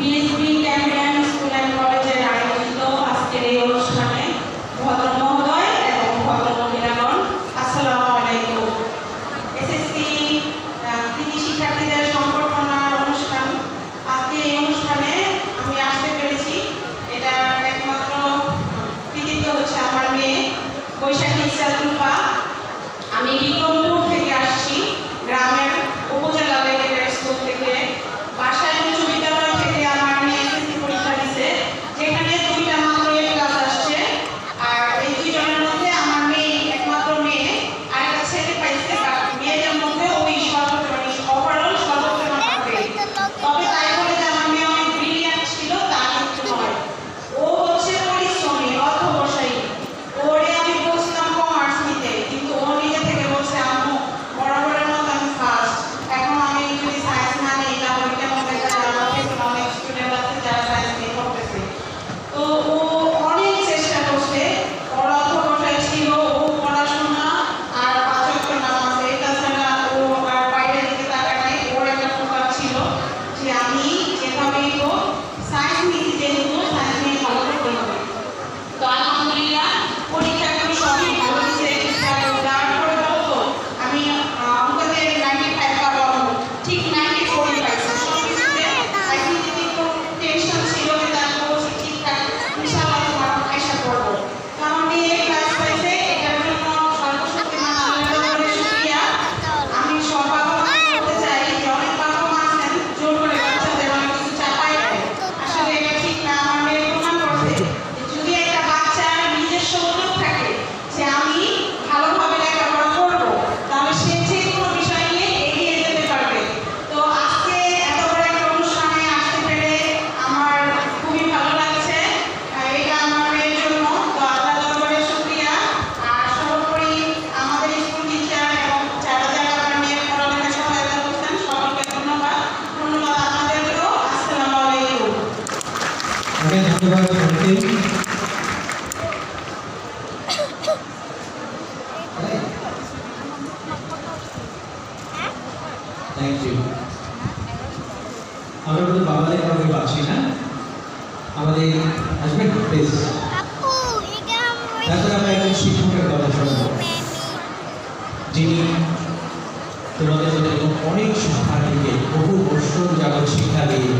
BSP campaign school and কলেজের আয়োজিত আজকের এই অনুষ্ঠান তবে তাই আপনাকে ধন্যবাদ আমরা কিন্তু বাবাদের কথা শুনব। যিনি তোমাদের অনেক শিক্ষা বহু বছর যাবত শিক্ষা দিয়ে